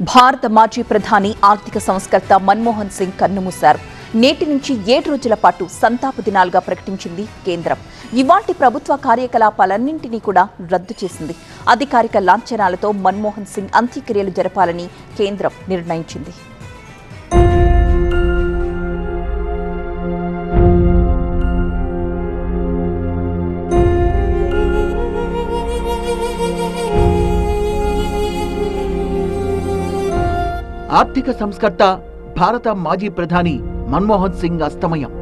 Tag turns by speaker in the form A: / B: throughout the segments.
A: భారత మాజీ ప్రధాని ఆర్థిక సంస్కర్త మన్మోహన్ సింగ్ కన్నుమూశారు. నేటి నుంచి ఏడు రోజుల పాటు సంతాప దినాలుగా ప్రకటించింది కేంద్రం. ఇవాటి ప్రభుత్వ కార్యకలాపాలన్నింటినీ కూడా రద్దు చేసింది. అధికారిక లాంఛనాలతో మన్మోహన్ సింగ్ అంత్యక్రియలు జరపాలని కేంద్రం నిర్ణయించింది.
B: ఆర్థిక సంస్కర్త భారత మాజీ ప్రధాని మన్మోహన్ సింగ్ అస్తమయం.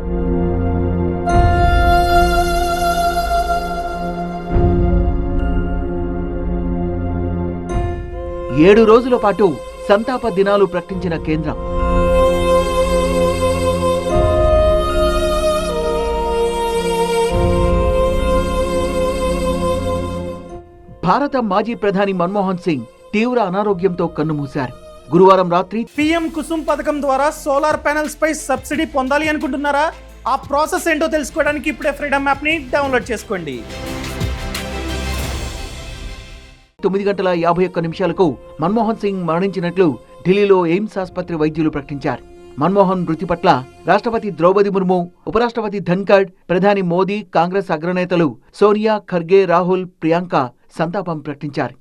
B: ఏడు రోజుల పాటు సంతాప దినాలు ప్రకటించిన కేంద్రం. భారత మాజీ ప్రధాని మన్మోహన్ సింగ్ తీవ్ర అనారోగ్యంతో కన్నుమూశారు. గురువారం రాత్రి
C: పిఎం కుసుమ్ పథకం ద్వారా సోలార్ ప్యానెల్స్ పై సబ్సిడీ పొందాలి అనుకుంటున్నారా? ఆ ప్రాసెస్ ఏంటో తెలుసుకోవడానికి ఇప్పుడే ఫ్రీడమ్ యాప్ని డౌన్లోడ్ చేసుకోండి.
B: తొమ్మిది గంటల యాభై ఒక్క నిమిషాలకు మన్మోహన్ సింగ్ మరణించినట్లు ఢిల్లీలో ఎయిమ్స్ ఆసుపత్రి వైద్యులు ప్రకటించారు. మన్మోహన్ మృతి పట్ల రాష్ట్రపతి ద్రౌపది ముర్ము ఉపరాష్ట్రపతి ధన్కడ్ ప్రధాని మోదీ కాంగ్రెస్ అగ్రనేతలు సోనియా ఖర్గే రాహుల్ ప్రియాంక సంతాపం ప్రకటించారు.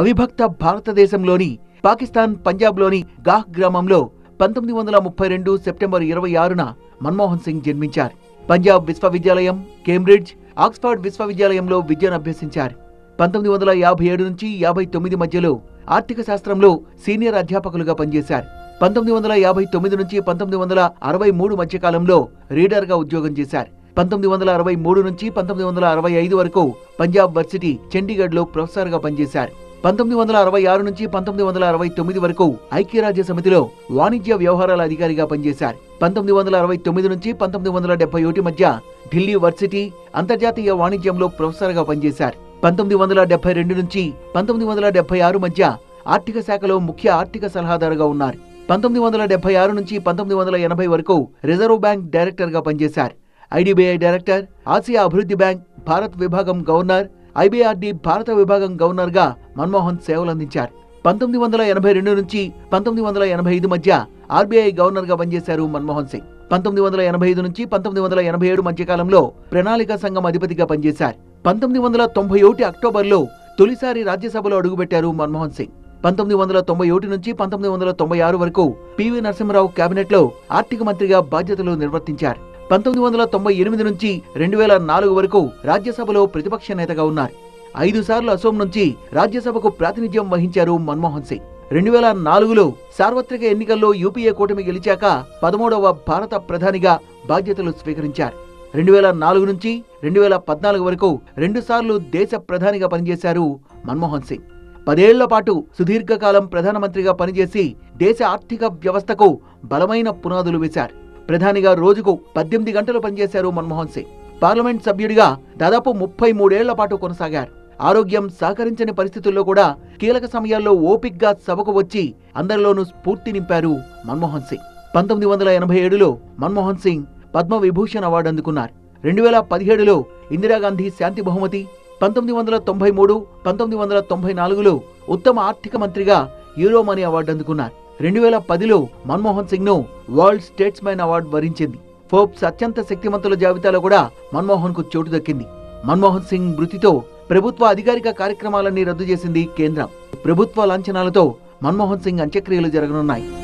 B: అవిభక్త భారతదేశంలోని పాకిస్తాన్ పంజాబ్లోని గాహ్ గ్రామంలో పంతొమ్మిది వందల ముప్పై రెండు సెప్టెంబర్ ఇరవై ఆరున మన్మోహన్ సింగ్ జన్మించారు. పంజాబ్ విశ్వవిద్యాలయం కేంబ్రిడ్జ్ ఆక్స్ఫర్డ్ విశ్వవిద్యాలయంలో విద్యను అభ్యసించారు. పంతొమ్మిది వందల యాభై ఏడు నుంచి యాభై తొమ్మిది మధ్యలో ఆర్థిక శాస్త్రంలో సీనియర్ అధ్యాపకులుగా పనిచేశారు. పంతొమ్మిది వందల యాభై తొమ్మిది నుంచి పంతొమ్మిది వందల అరవై మూడు మధ్యకాలంలో రీడర్గా ఉద్యోగం చేశారు. పంతొమ్మిది వందల అరవై మూడు నుంచి పంతొమ్మిది వందల అరవై ఐదు వరకు పంజాబ్ వర్సిటీ చండీగఢ్లో ప్రొఫెసర్గా పనిచేశారు. పంతొమ్మిది వందల అరవై ఆరు నుంచి పంతొమ్మిది వందల అరవై తొమ్మిది వరకు ఐక్యరాజ్య సమితిలో వాణిజ్య వ్యవహారాల అధికారిగా పనిచేశారు. పంతొమ్మిది వందల అరవై తొమ్మిది నుంచి పంతొమ్మిది వందల డెబ్బై ఒకటి మధ్య ఢిల్లీ వర్సిటీ అంతర్జాతీయ వాణిజ్యంలో ప్రొఫెసర్గా పనిచేశారు. పంతొమ్మిది వందల డెబ్బై రెండు నుంచి పంతొమ్మిది వందల డెబ్బై ఆరు మధ్య ఆర్థిక శాఖలో ముఖ్య ఆర్థిక సలహాదారుగా ఉన్నారు. పంతొమ్మిది వందల డెబ్బై ఆరు నుంచి పంతొమ్మిది వందల ఎనభై వరకు రిజర్వ్ బ్యాంక్ డైరెక్టర్గా పనిచేశారు. ఐడిబిఐ డైరెక్టర్ ఆసియా అభివృద్ధి బ్యాంక్ భారత్ విభాగం గవర్నర్ ఐబీఆర్డి భారత విభాగం గవర్నర్గా మన్మోహన్ సేవలందించారు. పంతొమ్మిది వందల ఎనభై రెండు నుంచి పంతొమ్మిది వందల ఎనభై ఐదు మధ్య ఆర్బీఐ గవర్నర్గా పనిచేశారు మన్మోహన్ సింగ్. పంతొమ్మిది వందల ఎనభై ఐదు నుంచి పంతొమ్మిది వందల ఎనభై ఏడు మధ్యకాలంలో ప్రణాళిక సంఘం అధిపతిగా పనిచేశారు. పంతొమ్మిది వందల తొంభై ఒకటి అక్టోబర్లో తొలిసారి రాజ్యసభలో అడుగుపెట్టారు మన్మోహన్ సింగ్. పంతొమ్మిది వందల తొంభై ఒకటి నుంచి పంతొమ్మిది వందల తొంభై ఆరు వరకు పివి నరసింహరావు కేబినెట్లో ఆర్థిక మంత్రిగా బాధ్యతలు నిర్వర్తించారు. పంతొమ్మిది వందల తొంభై ఎనిమిది నుంచి రెండు వేల నాలుగు వరకు రాజ్యసభలో ప్రతిపక్ష నేతగా ఉన్నారు. ఐదు సార్లు అసోం నుంచి రాజ్యసభకు ప్రాతినిధ్యం వహించారు మన్మోహన్ సింగ్. రెండు వేల నాలుగులో సార్వత్రిక ఎన్నికల్లో యూపీఏ కూటమి గెలిచాక పదమూడవ భారత ప్రధానిగా బాధ్యతలు స్వీకరించారు. రెండు వేల నాలుగు నుంచి రెండు వేల పద్నాలుగు వరకు రెండుసార్లు దేశ ప్రధానిగా పనిచేశారు మన్మోహన్ సింగ్. పదేళ్ళ పాటు సుదీర్ఘకాలం ప్రధానమంత్రిగా పనిచేసి దేశ ఆర్థిక వ్యవస్థకు బలమైన పునాదులు వేశారు. ప్రధానిగా రోజుకు పద్దెనిమిది గంటలు పనిచేశారు మన్మోహన్ సింగ్. పార్లమెంట్ సభ్యుడిగా దాదాపు ముప్పై మూడేళ్ళ పాటు కొనసాగారు. ఆరోగ్యం సహకరించని పరిస్థితుల్లో కూడా కీలక సమయాల్లో ఓపిగ్గా సభకు వచ్చి అందరిలోనూ స్ఫూర్తి నింపారు మన్మోహన్ సింగ్. పంతొమ్మిది వందల ఎనభై ఏడులో మన్మోహన్ సింగ్ పద్మ విభూషణ్ అవార్డు అందుకున్నారు. రెండు వేల పదిహేడులో ఇందిరాగాంధీ శాంతి బహుమతి పంతొమ్మిది వందల తొంభై మూడు పంతొమ్మిది వందల తొంభై నాలుగులో ఉత్తమ ఆర్థిక మంత్రిగా యూరోమనీ అవార్డు అందుకున్నారు. రెండు వేల పదిలో మన్మోహన్ సింగ్ను వరల్డ్ స్టేట్స్మెన్ అవార్డు వరించింది. ఫోర్బ్స్ అత్యంత శక్తిమంతుల జాబితాలో కూడా మన్మోహన్కు చోటు దక్కింది. మన్మోహన్ సింగ్ మృతితో ప్రభుత్వ అధికారిక కార్యక్రమాలన్నీ రద్దు చేసింది కేంద్రం. ప్రభుత్వ లాంఛనాలతో మన్మోహన్ సింగ్ అంత్యక్రియలు జరగనున్నాయి.